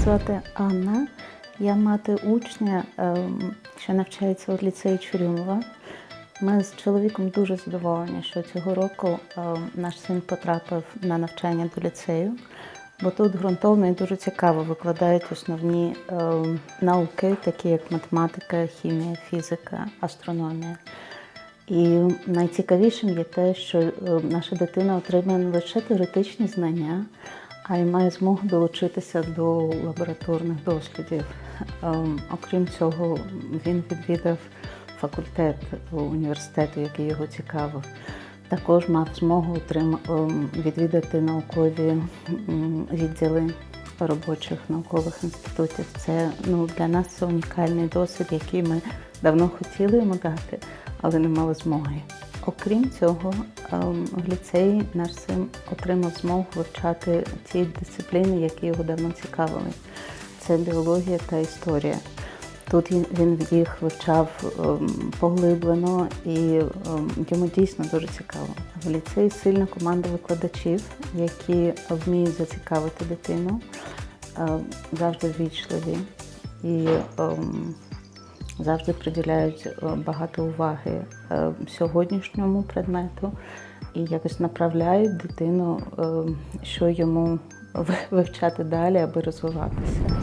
звати Анна. Я мати учня, ем, що навчається у ліцеї Чурюмова. Ми з чоловіком дуже задоволені, що цього року ем, наш син потрапив на навчання до ліцею, бо тут ґрунтовно і дуже цікаво викладають основні ем, науки, такі як математика, хімія, фізика, астрономія. І найцікавішим є те, що наша дитина отримує не лише теоретичні знання, а й має змогу долучитися до лабораторних дослідів. Ем, Окрім цього, він відвідав факультет університету, який його цікавив. Також мав змогу ем, відвідати наукові відділи робочих наукових інститутів. Це ну, для нас це унікальний досвід, який ми давно хотіли йому дати, але не мали змоги. Окрім цього, ліцеї наш син отримав змогу вивчати ті дисципліни, які його давно цікавили. Це біологія та історія. Тут він- їх вивчав ем, поглиблено і ем, йому дійсно дуже цікаво. В ліцеї сильна команда викладачів, які вміють зацікавити дитину, е, завжди ввічливі і ем, завжди приділяють е, багато уваги е, сьогоднішньому предмету і якось направляють дитину, е, що йому вивчати далі, аби розвиватися.